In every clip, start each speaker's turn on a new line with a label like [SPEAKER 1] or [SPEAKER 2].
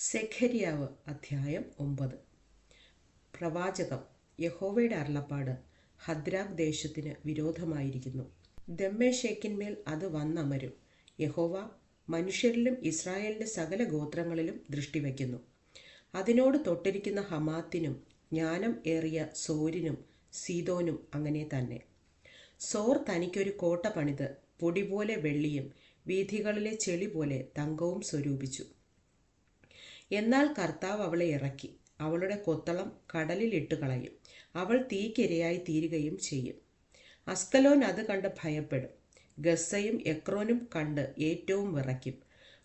[SPEAKER 1] സെഖരിയാവ് അധ്യായം ഒമ്പത്. പ്രവാചകം യഹോവയുടെ അരുളപ്പാട് ഹദ്രാഗ് ദേശത്തിന് വിരോധമായിരിക്കുന്നു. ദമ്മേഷേക്കിന്മേൽ അത് വന്നമരും. യഹോവ മനുഷ്യരിലും ഇസ്രായേലിന്റെ സകല ഗോത്രങ്ങളിലും ദൃഷ്ടിവെക്കുന്നു. അതിനോട് തൊട്ടിരിക്കുന്ന ഹമാത്തിനും ജ്ഞാനം ഏറിയ സോരിനും സീതോനും അങ്ങനെ തന്നെ. സോർ തനിക്കൊരു കോട്ട പണിത് പൊടി പോലെ വെള്ളിയും വീഥികളിലെ ചെളി പോലെ തങ്കവും സ്വരൂപിച്ചു. എന്നാൽ കർത്താവ് അവളെ ഇറക്കി. അവളുടെ കൊത്തളം കടലിൽ ഇട്ട് കളയും. അവൾ തീക്കിരയായി തീരുകയും ചെയ്യും. അസ്തലോൻ അത് കണ്ട് ഭയപ്പെടും. ഗസ്സയും എക്രോനും കണ്ട് ഏറ്റവും വിറയ്ക്കും.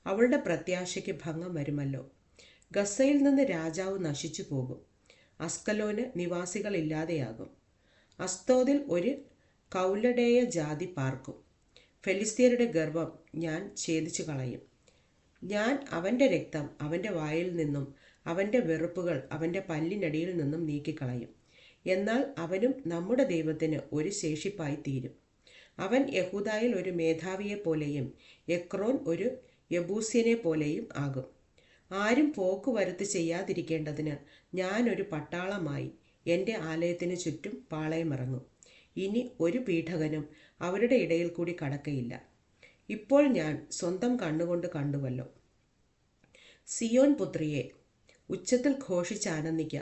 [SPEAKER 1] അവളുടെ പ്രത്യാശയ്ക്ക് ഭംഗം വരുമല്ലോ. ഗസ്സയിൽ നിന്ന് രാജാവ് നശിച്ചു പോകും. അസ്കലോന് നിവാസികളില്ലാതെയാകും. അസ്തോതിൽ ഒരു കൗലഡേയ ജാതി പാർക്കും. ഫെലിസ്തീനയുടെ ഗർഭം ഞാൻ ഛേദിച്ചു കളയും. ഞാൻ അവന്റെ രക്തം അവന്റെ വായിൽ നിന്നും അവന്റെ വെറുപ്പുകൾ അവന്റെ പല്ലിനടിയിൽ നിന്നും നീക്കിക്കളയും. എന്നാൽ അവനും നമ്മുടെ ദൈവത്തിന് ഒരു ശേഷിപ്പായി തീരും. അവൻ യഹൂദായിൽ ഒരു മേധാവിയെ പോലെയും എക്രോൻ ഒരു യബൂസ്യനെ പോലെയും ആകും. ആരും പോക്ക് വരുത്ത് ചെയ്യാതിരിക്കേണ്ടതിന് ഞാനൊരു പട്ടാളമായി എന്റെ ആലയത്തിന് ചുറ്റും പാളയമിറങ്ങും. ഇനി ഒരു പീഠകനും അവരുടെ ഇടയിൽ കൂടി കടക്കയില്ല. ഇപ്പോൾ ഞാൻ സ്വന്തം കണ്ണുകൊണ്ട് കണ്ടുവല്ലോ. സിയോൻ പുത്രിയെ ഉച്ചത്തിൽ ഘോഷിച്ചാനന്ദിക്ക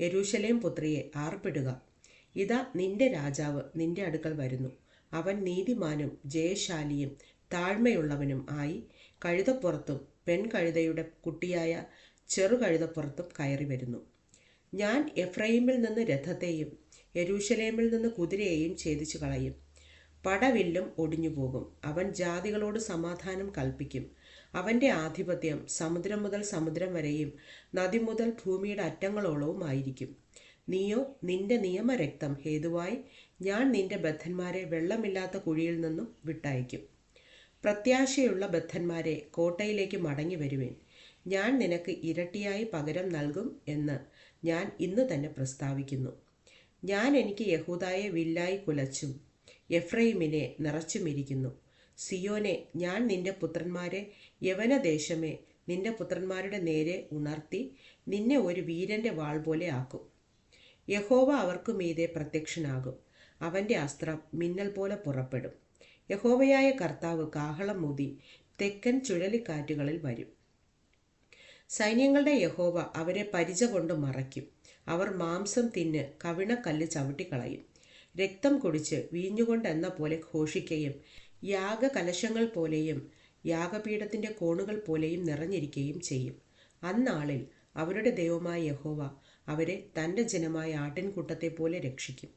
[SPEAKER 1] യരൂശലേം പുത്രിയെ ആർപ്പിടുക. ഇതാ നിന്റെ രാജാവ് നിന്റെ അടുക്കൽ വരുന്നു. അവൻ നീതിമാനും ജയശാലിയും താഴ്മയുള്ളവനും ആയി കഴുതപ്പുറത്തും പെൺകഴുതയുടെ കുട്ടിയായ ചെറുകഴുതപ്പുറത്തും കയറി വരുന്നു. ഞാൻ എഫ്രൈമിൽ നിന്ന് രഥത്തെയും യരൂശലേമിൽ നിന്ന് കുതിരയെയും ഛേദിച്ചു കളയും പടവില്ലും ഒടിഞ്ഞുപോകും. അവൻ ജാതികളോട് സമാധാനം കൽപ്പിക്കും. അവന്റെ ആധിപത്യം സമുദ്രം മുതൽ സമുദ്രം വരെയും നദി മുതൽ ഭൂമിയുടെ അറ്റങ്ങളോളവും ആയിരിക്കും. നീയോ നിന്റെ നിയമരക്തം ഹേതുവായി ഞാൻ നിന്റെ ബദ്ധന്മാരെ വെള്ളമില്ലാത്ത കുഴിയിൽ നിന്നും വിട്ടയക്കും. പ്രത്യാശയുള്ള ബദ്ധന്മാരെ കോട്ടയിലേക്ക് മടങ്ങി വരുവേൻ. ഞാൻ നിനക്ക് ഇരട്ടിയായി പകരം നൽകും എന്ന് ഞാൻ ഇന്ന് തന്നെ പ്രസ്താവിക്കുന്നു. ഞാൻ എനിക്ക് യഹൂദായെ വില്ലായി കുലച്ചും. എഫ്രൈമിനെ നിറച്ചുമിരിക്കുന്നു. സിയോനെ ഞാൻ നിന്റെ പുത്രന്മാരെ യവനദേശമേ നിന്റെ പുത്രന്മാരുടെ നേരെ ഉണർത്തി നിന്നെ ഒരു വീരന്റെ വാൾ പോലെ ആക്കും. യഹോവ അവർക്കു മീതെ പ്രത്യക്ഷനാകും. അവന്റെ അസ്ത്രം മിന്നൽ പോലെ പുറപ്പെടും. യഹോവയായ കർത്താവ് കാഹളം മുതി തെക്കൻ ചുഴലിക്കാറ്റുകളിൽ വരും. സൈന്യങ്ങളുടെ യഹോവ അവരെ പരിച കൊണ്ട് മറയ്ക്കും. അവർ മാംസം തിന്ന് കവിണക്കല്ല് ചവിട്ടിക്കളയും. രക്തം കുടിച്ച് വീഞ്ഞുകൊണ്ടെന്ന പോലെ ഘോഷിക്കുകയും യാഗകലശങ്ങൾ പോലെയും യാഗപീഠത്തിന്റെ കോണുകൾ പോലെയും നിറഞ്ഞിരിക്കുകയും ചെയ്യും. അന്നാളിൽ അവരുടെ ദൈവമായ യഹോവ അവരെ തന്റെ ജനമായ ആട്ടിൻകൂട്ടത്തെ പോലെ രക്ഷിക്കും.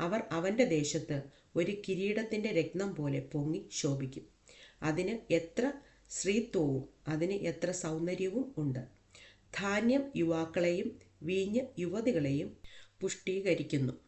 [SPEAKER 1] അവർ അവന്റെ ദേശത്ത് ഒരു കിരീടത്തിന്റെ രത്നം പോലെ പൊങ്ങി ശോഭിക്കും. അതിന് എത്ര സ്ത്രീത്വവും അതിന് എത്ര സൗന്ദര്യവും ഉണ്ട്. ധാന്യം യുവാക്കളെയും വീഞ്ഞ് യുവതികളെയും പുഷ്ടീകരിക്കുന്നു.